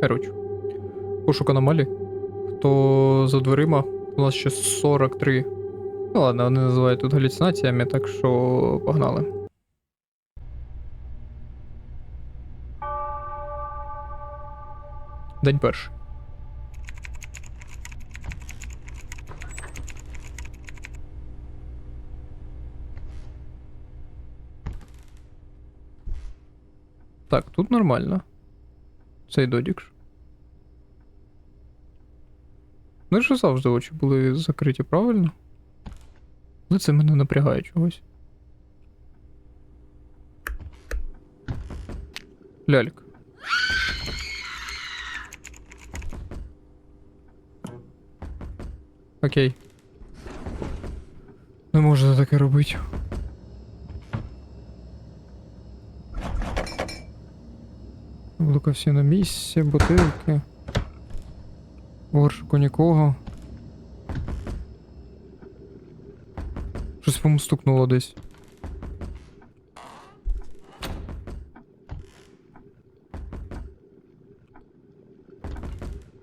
Коротше. Пошук аномалій. Хто за дверима? У нас ще 43. Ну ладно, вони називають тут галюцинаціями, так що погнали. День перший. Так, тут нормально. Цей додік. Ну ж завжди очі були закриті, правильно? Але це мене напрягає чогось. Лялька. Окей. Не можна таке робити. Лука всі на місці, бутилки. Горшику нікого. Щось по стукнуло десь.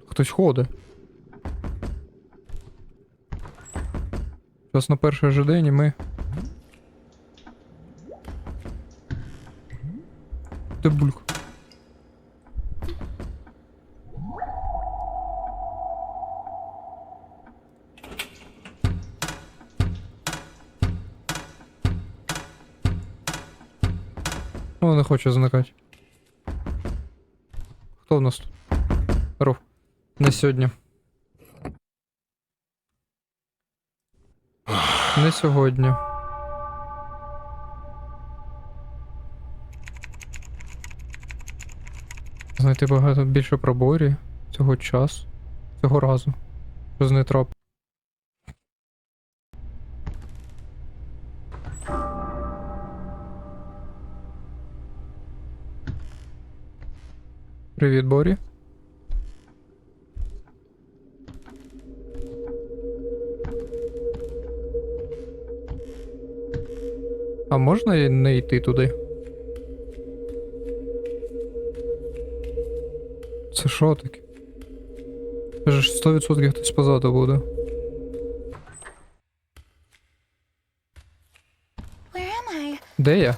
Хтось ходить. Зараз на перший же день і ми. Хоче зникати. Хто в нас тут? Ров. Не сьогодні. Не сьогодні. Знайти багато більше про Борі цього часу. Цього разу. Що з нею. Привіт, Борі. А можна не йти туди? Це що таке? Це ж 100% хтось позаду буде. Де я?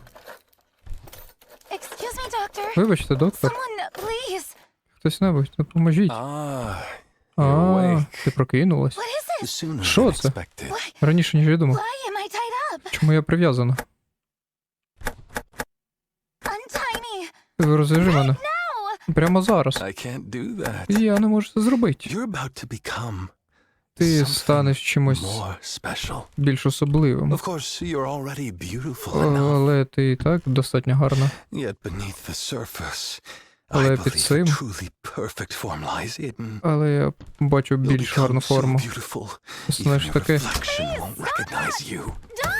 Вибачте, доктор. Хтось небудь, допоможіть. Ah, А, ти прокинулась. Що це? Раніше ніж я думав. Чому я прив'язана? Ви розв'яжи мене. Прямо зараз. Я не можу це зробити. Ти станеш чимось більш особливим. Але ти і так достатньо гарна. Але під цим-. Але я бачу більш гарну форму. Знаєш, таке,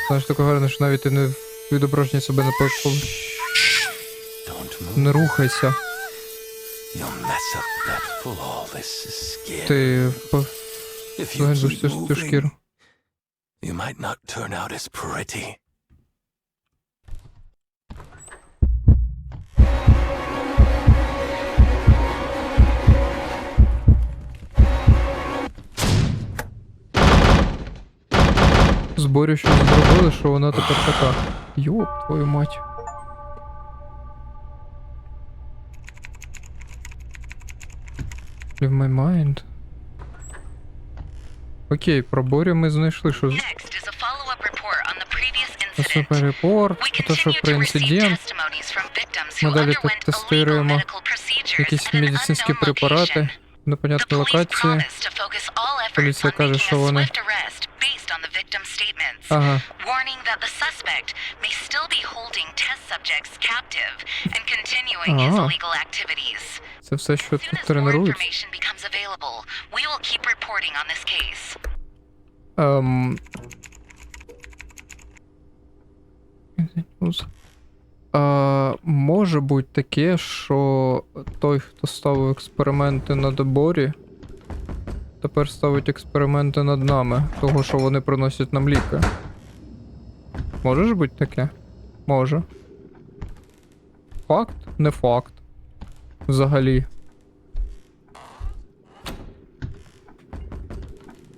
знаєш, таке гарне, що навіть ти не відображення себе не. Don't move. Не рухайся. Ти по- keep цю, шкіру. you might not turn out as pretty. Зборю щось зробили, що вона тепер така. Йоп, твою мать. Leave my mind. Окей, про Борю ми знайшли, що. Супер репорт, те, що про інцидент, Ми далі тут тестуємо якісь медицинські препарати на понятній локації. Поліція каже, що вони- Ага, warning that the suspect may still be holding test subjects captive and continuing his illegal activities. це все, що As soon тут as more тренують. information becomes available, we will keep reporting on this case. Ем... А, може бути таке, що той, хто ставив експерименти на доборі, тепер ставить експерименти над нами, того, що вони приносять нам ліки. Може ж бути таке? Може. Факт? Не факт. Взагалі.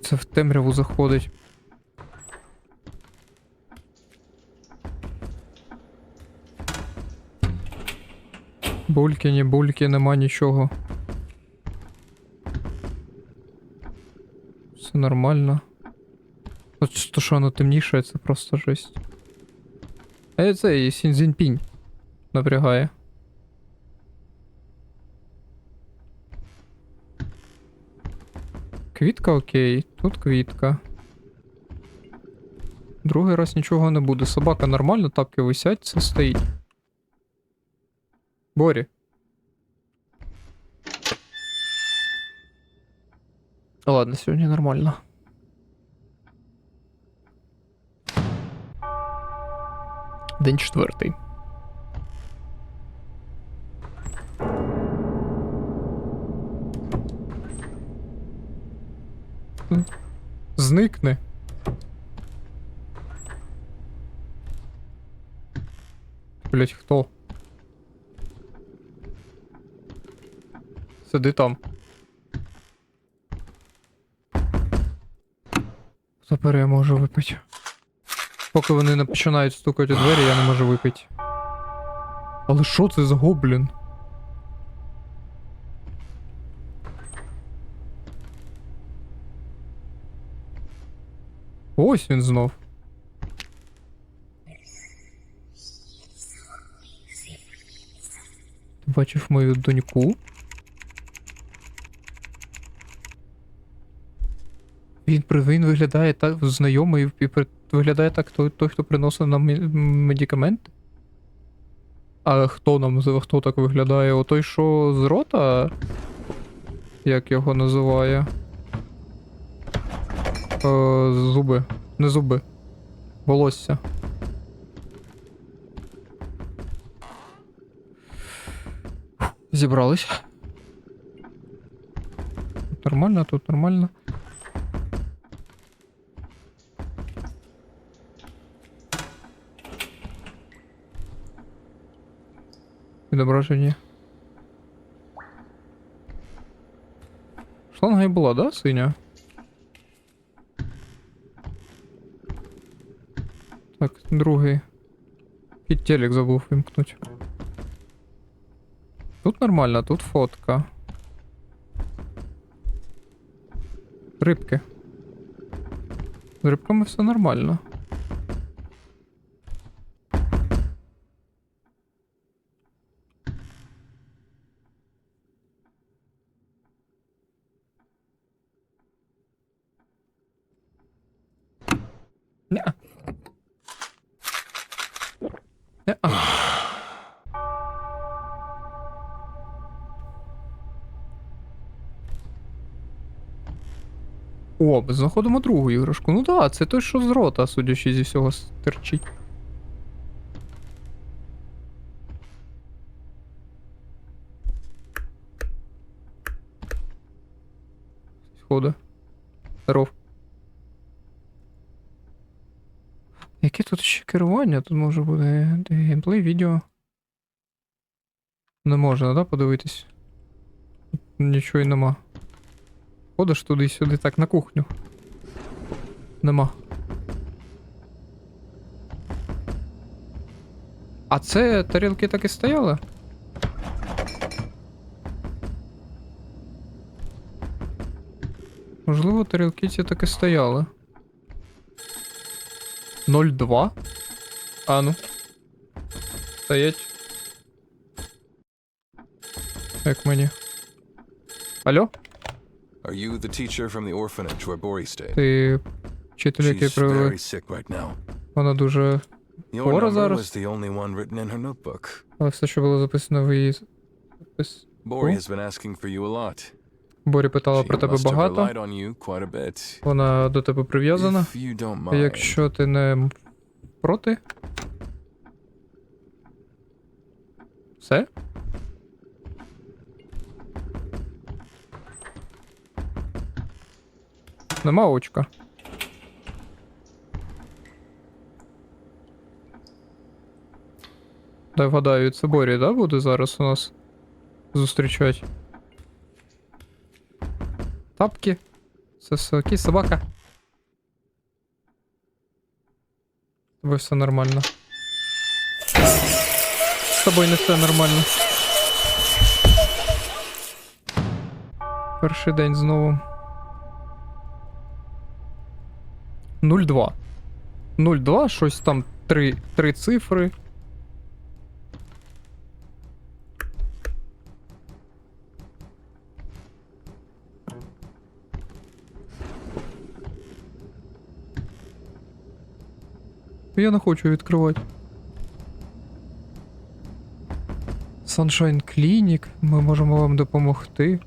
Це в темряву заходить. Бульки, ні бульки, нема нічого. Все нормально. От то, що воно темніше, це просто жесть. А це і Сінзінпінь напрягає. Квітка окей, тут квітка. Другий раз нічого не буде. Собака нормально, тапки висять, це стоїть. Борі. Ладно, сьогодні нормально. День четвертий. М. Зникне. Блять, хто? Сиди там. Тепер я можу випити. Поки вони не починають стукати у двері, я не можу випити. Але що це за гоблін? Ось він знов. Ти бачив мою доньку? Він, він виглядає так знайомий і виглядає так той, той хто приносив нам медикаменти. А хто нам хто так виглядає? О той, що з рота? Як його називає? Е, зуби. Не зуби. Волосся. Зібрались. Нормально, тут нормально. Відображення. Шланга і була, да, синя? Так, другий. І телек забув вимкнути. Тут нормально, тут фотка. Рибки. З рибками все нормально. О, знаходимо другу іграшку. Ну так, це той, що з рота, судячи зі всього, стерчить. Сходи. Здоров. Яке тут ще керування? Тут може бути геймплей, відео. Не можна, да, подивитись? Нічого й нема. Ходиш туди-сюди, так, на кухню. Нема. А це тарілки так і стояли? Можливо, тарілки ці так і стояли. 0,2? А ну. Стоять. Як мені? Алло? Are you the teacher from the orphanage where Bori stayed? Ти вчитель, який She's привели. very sick right now. Вона дуже. Your Хвора number зараз. was the only one written in her notebook. Але все, що було записано в її. запис- Bori Oh. has been asking for you a lot. Борі питала She про тебе must have багато. relied on you quite a bit. Вона до тебе прив'язана. If you don't mind, Якщо ти не м- проти. Все? Нема очка. Дай вгадаю, це да, буде зараз у нас? зустрічати. Тапки. Окей, собака. З тобою все нормально. З тобою не все нормально. Перший день знову. 0,2. 0,2, щось там 3, 3 цифри. Я не хочу відкривати. Sunshine Clinic, ми можемо вам допомогти.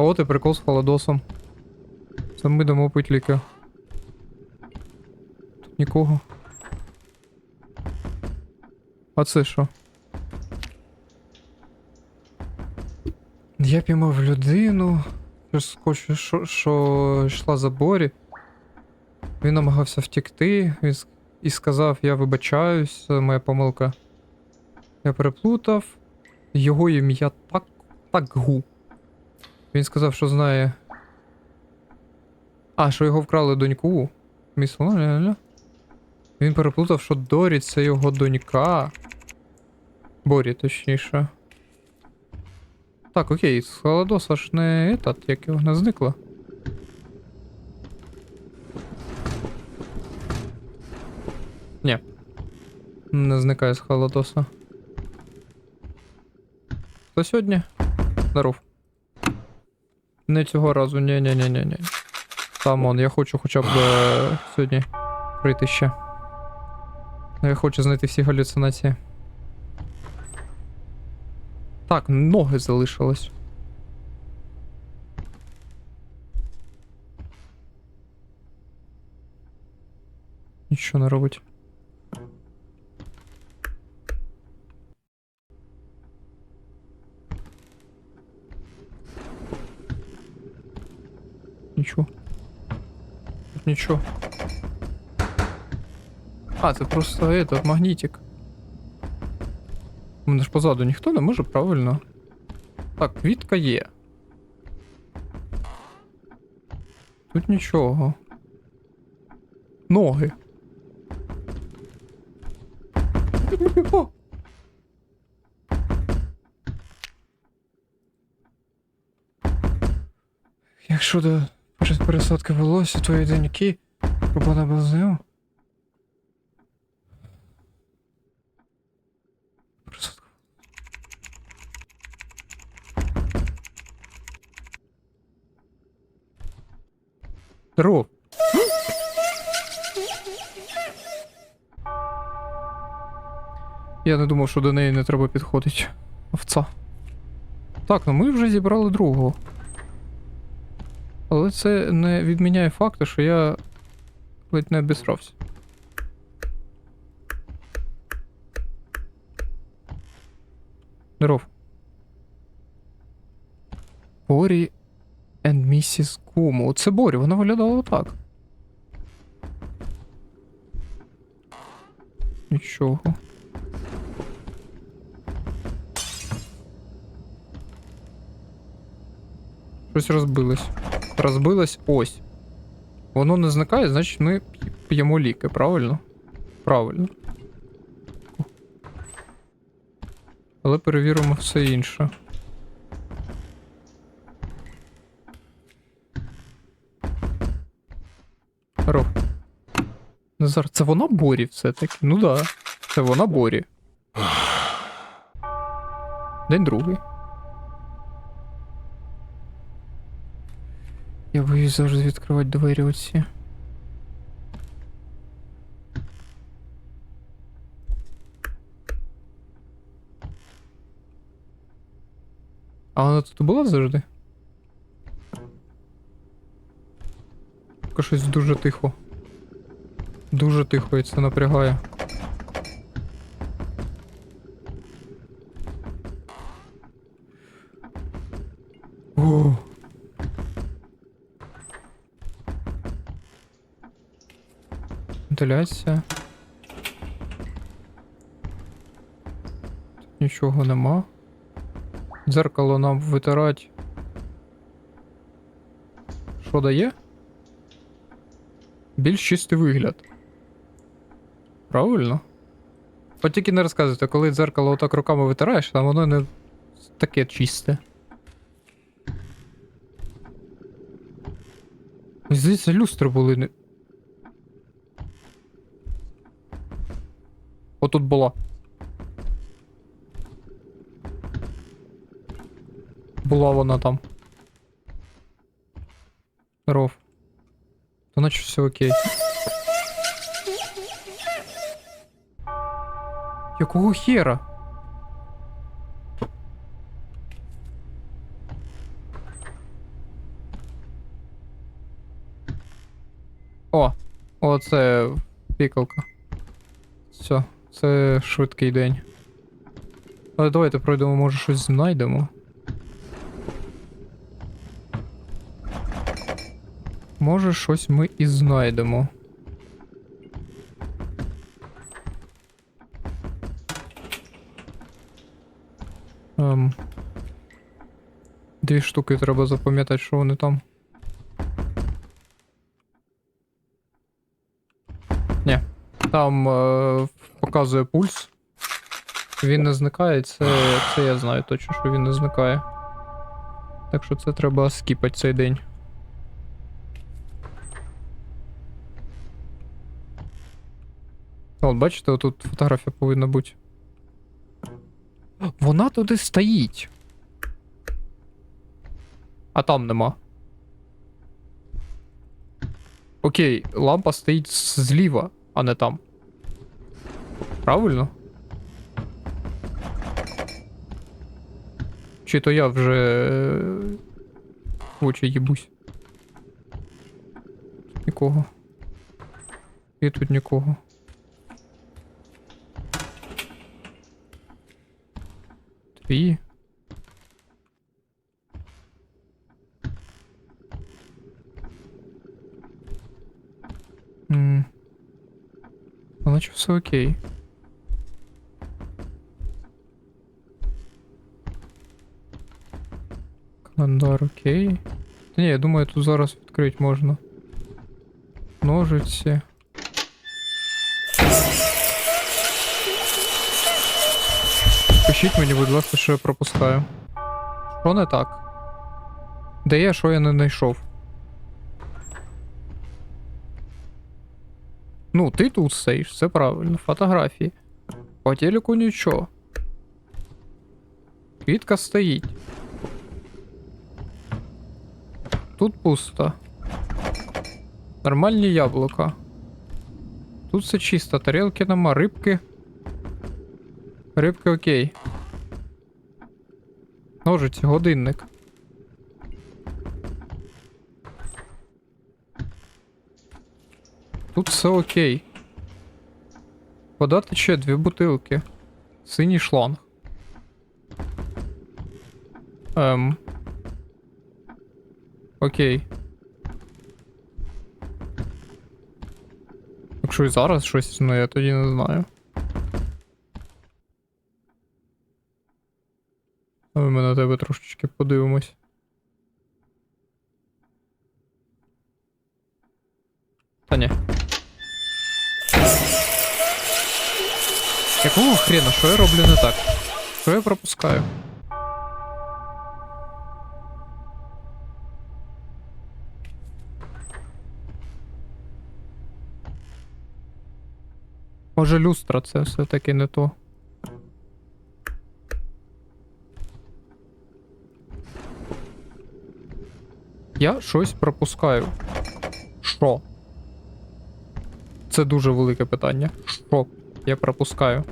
А от і прикол з холодосом. Це ми дамо пить ліки. Тут нікого. А це що? Я піймав людину, скочу, що, що йшла за борі. Він намагався втекти він і сказав: Я вибачаюсь, це моя помилка. Я переплутав. Його ім'я так, так гу. Він сказав, що знає. А, що його вкрали доньку. Міс ля-ля-ля. Він переплутав, що Дорі це його донька. Борі, точніше. Так, окей, з холодоса ж не етат, як його не зникла. Ні. Не зникає з холодоса. Хто сьогодні? Здоров. Не цього разу, ні ні ні ні ні Тамон, я хочу хоча б е, сьогодні прийти ще. Я хочу знайти всі галюцинації. Так, ноги залишились. Нічого не робить. Тут нічого. А, це просто этот магнітик. У мене ж позаду ніхто не може, правильно? Так, квітка є. Тут нічого. Ноги. О! Якщо до перед пересадки волосся твої доньки, без нього. Пересадка. Я не думав, що до неї не треба підходити. Овца. Так, ну ми вже зібрали другого. Але це не відміняє факту, що я ледь не обісрався. Здоров. Борі and місіс Куму. Це Борі, вона виглядала так. Нічого. Щось розбилось. Розбилось ось. Воно не зникає, значить ми п'ємо ліки, правильно? Правильно. Але перевіримо все інше. Роб. Назар, це вона Борі все-таки? Ну да. Це вона Борі. День другий. Я боюсь завжди відкривати двері оці. А вона тут була завжди? Тільки щось дуже тихо. Дуже тихо і це напрягає. О. Видаляйся. Тут нічого нема. Дзеркало нам витирати. Що дає? Більш чистий вигляд. Правильно? От тільки не розказуйте, коли дзеркало отак руками витираєш, там воно не таке чисте. Здається, люстри були не... Отут була. Була вона там. Ров. То наче все окей. Якого хера? О, оце пікалка. Все, це швидкий день. Але давайте пройдемо, може щось знайдемо. Може, щось ми і знайдемо. Ем. Дві штуки треба запам'ятати, що вони там. Ні. Там е, показує пульс. Він не зникає, це, це я знаю точно, що він не зникає. Так що це треба скіпати цей день. От, бачите, отут фотографія повинна бути. Вона туди стоїть. А там нема. Окей, лампа стоїть зліва, а не там. Правильно? Чи то я вже е, очі їбусь? Нікого. І тут нікого. Твій. М. Наче все окей. Календар окей. Та ні, я думаю, тут зараз відкрити можна. Ножиці. Пишіть мені, будь ласка, що я пропускаю. Що не так? Де я, що я не знайшов? Ну, ти тут стоїш, це правильно. Фотографії. По телеку нічого. Квітка стоїть. Тут пусто. Нормальні яблука. Тут все чисто, тарілки нема, рибки. Рибки окей. Ножиці, годинник. Тут все окей. Вода тече дві бутилки. Синій шланг. Ем. Окей. Якщо і зараз щось існує, я тоді не знаю. А ми на тебе трошечки подивимось. Та ні. Якого хрена, що я роблю не так? Що я пропускаю? Може люстра це все-таки не то. Я щось пропускаю. Що? Це дуже велике питання. Що я пропускаю?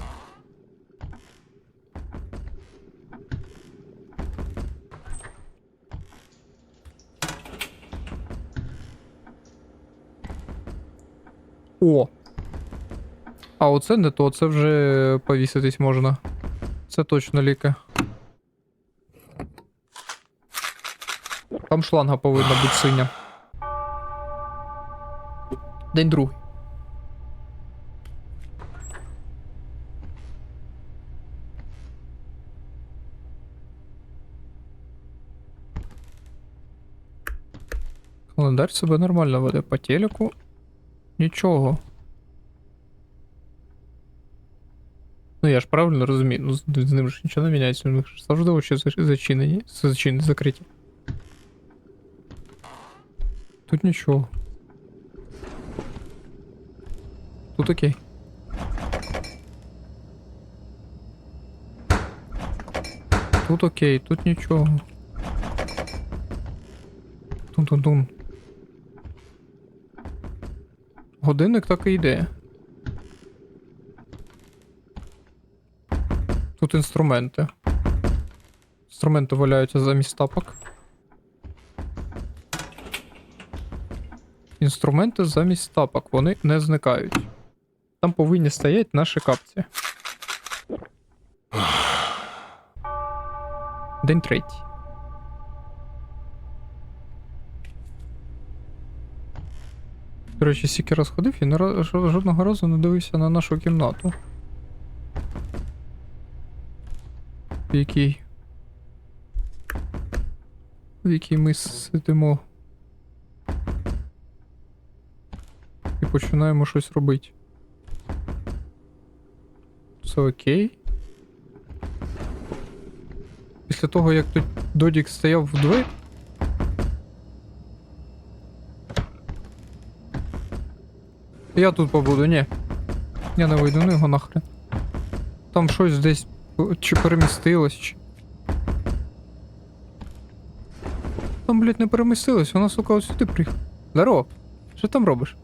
О! А оце не то, це вже повіситись можна. Це точно ліка. Там шланга повинна бути синя. День другий. Календар себе нормально веде по телеку. Нічого. Ну я ж правильно розумію, ну з, ним ж нічого не міняється, у них ж завжди очі за- зачинені, зачинені, закриті. Тут нічого. Тут окей. Тут окей, тут нічого. Тун-тун-тун. Годинник так і йде. Тут інструменти. Інструменти валяються замість тапок. Інструменти замість тапок, вони не зникають. Там повинні стоять наші капці. День третій. До речі, стільки раз і жодного разу не дивився на нашу кімнату. В якій. В якій ми сидимо. І починаємо щось робити. Все окей. Після того, як тут Додік стояв в двері. Я тут побуду, ні. Я не вийду, ну його нахрен. Там щось десь чи перемістилось, чи. Там, блядь, не перемістилось, вона, сука, ось сюди приїхала. Здорово. Що там робиш?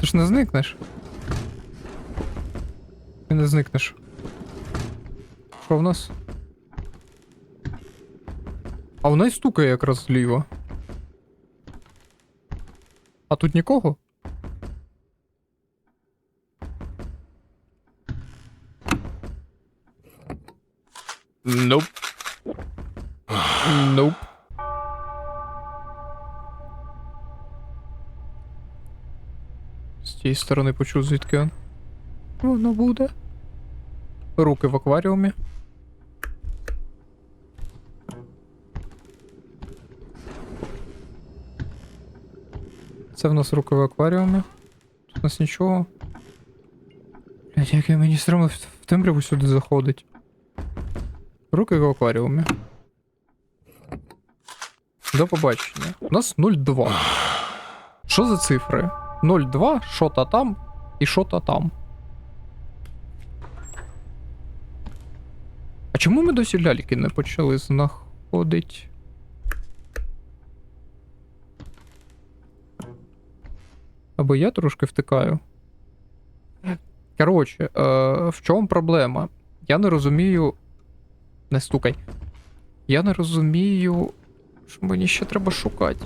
Ти ж не зникнеш. Ти не зникнеш. Що в нас? А вона й стукає якраз зліва. А тут нікого? Nope. Nope. З тієї сторони почув, звідки він. Воно буде. Руки в акваріумі. Це в нас руки в акваріумі. Тут у нас нічого. Блять, як я мені стрімно в в темряву сюди заходить. Руки в акваріумі. До побачення. У нас 0,2. Що за цифри? 0,2, що та там і що та там. А чому ми досі ляльки не почали знаходить? Або я трошки втикаю. Коротше, е, в чому проблема? Я не розумію. Не стукай. Я не розумію, що мені ще треба шукати.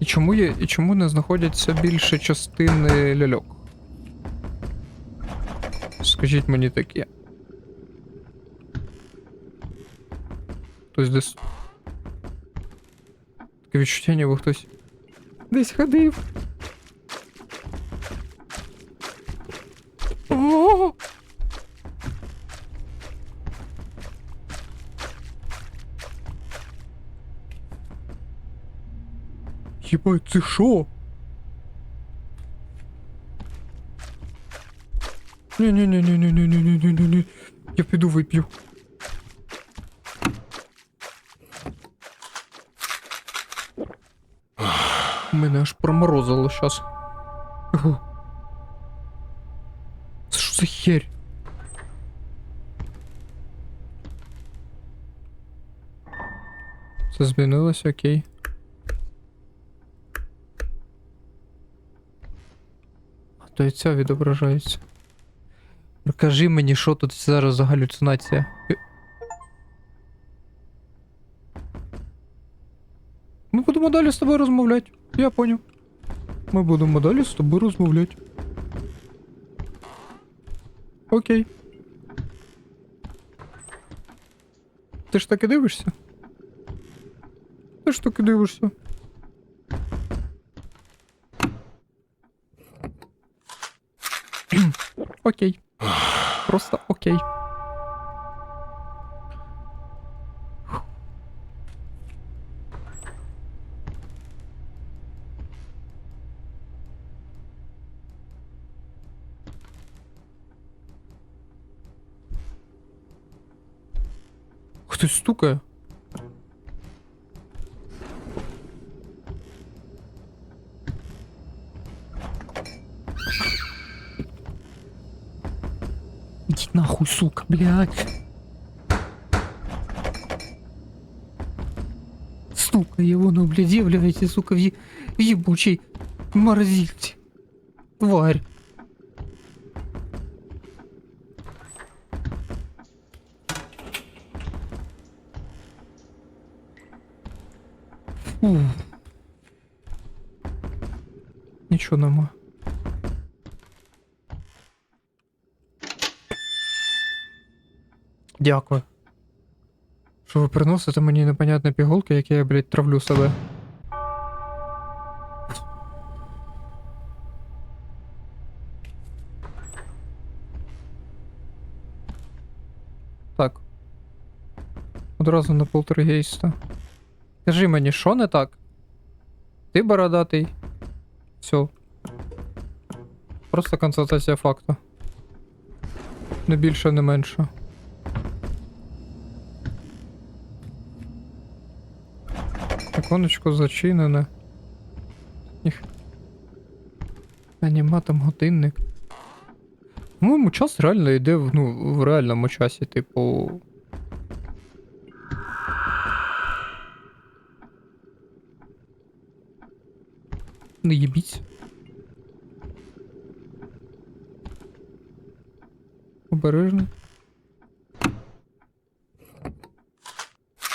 І чому, є, і чому не знаходяться більше частини ляльок? Скажіть мені таке. Хтось десь. Таке відчуття, ніби хтось десь ходив. О! Єбать, це що? Ні-ні-ні-ні-ні-ні-ні-ні-ні. Я піду вип'ю. Мене аж проморозило. Фу. Це що за херь? Це змінилося, окей. І відображається. Розкажи мені, що тут зараз за галюцинація. Ми будемо далі з тобою розмовляти. Я поняв. Ми будемо далі з тобою розмовляти. Окей. Ти ж так і дивишся? Ти ж так і дивишся. окей. Просто окей. Хтось стукає. Сука, блядь. Сука, его, ну, блядь, являете, сука, в, е- в ебучей морозильте. Тварь. Фу. Нічого нема. Дякую. Що ви приносите мені непонятні пігулки, які я, блядь, травлю себе. Так. Одразу на полтергейста. Скажи мені, що не так? Ти бородатий. Все. Просто констатація факту. Не більше, не менше. Віконечко зачинене. Їх. А нема там годинник. По-моєму, час реально йде в, ну, в реальному часі, типу. Не їбіть. Обережно.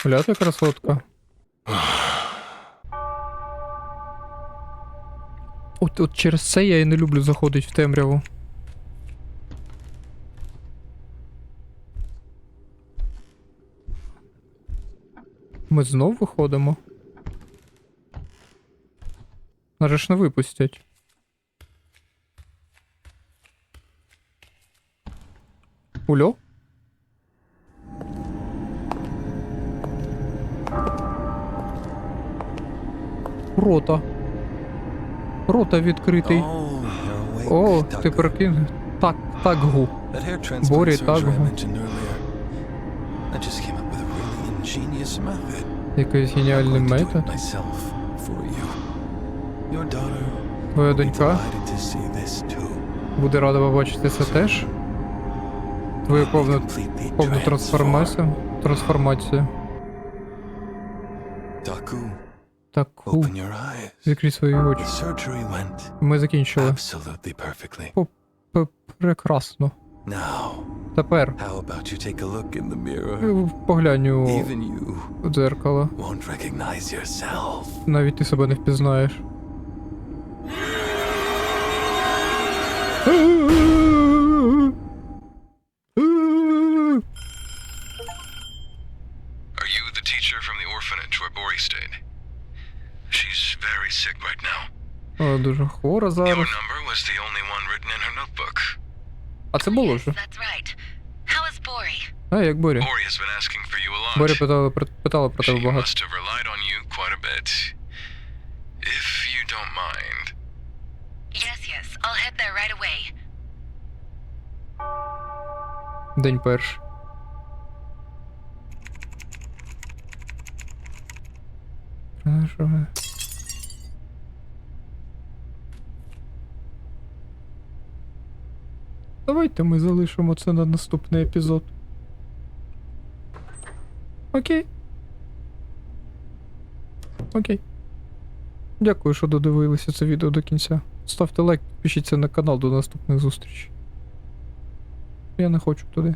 Бля, ти красотка. От, от через це я і не люблю заходити в темряву. Ми знов виходимо. Ж не випустять. Ульо? Рота. Рота відкритий. Oh, О, ти прикинь. Так, так гу. Борі, так, гу. Якийсь геніальний метод. Твоя донька буде рада побачити це теж. Твою повну, повну трансформацію. Трансформацію. Таку. Відкрий свої очі. Ми закінчили. П- Прекрасно. Тепер е, поглянь у дзеркало. Навіть ти себе не впізнаєш. Are you the teacher from the orphanage where Bori stayed? Sick right now. О, дуже хвора Your зараз. number was the only one written in her notebook. А це було вже. that's right. How is Bori? А, як Борі. Bori has been asking for you a lot. Боря питала, про- питала про she тебе багато. must have relied on you quite a bit. If you don't mind. Yes, yes. I'll head there right away. День перший. Тренажери. Давайте ми залишимо це на наступний епізод. Окей. Окей. Дякую, що додивилися це відео до кінця. Ставте лайк, підпишіться на канал до наступних зустрічей. Я не хочу туди.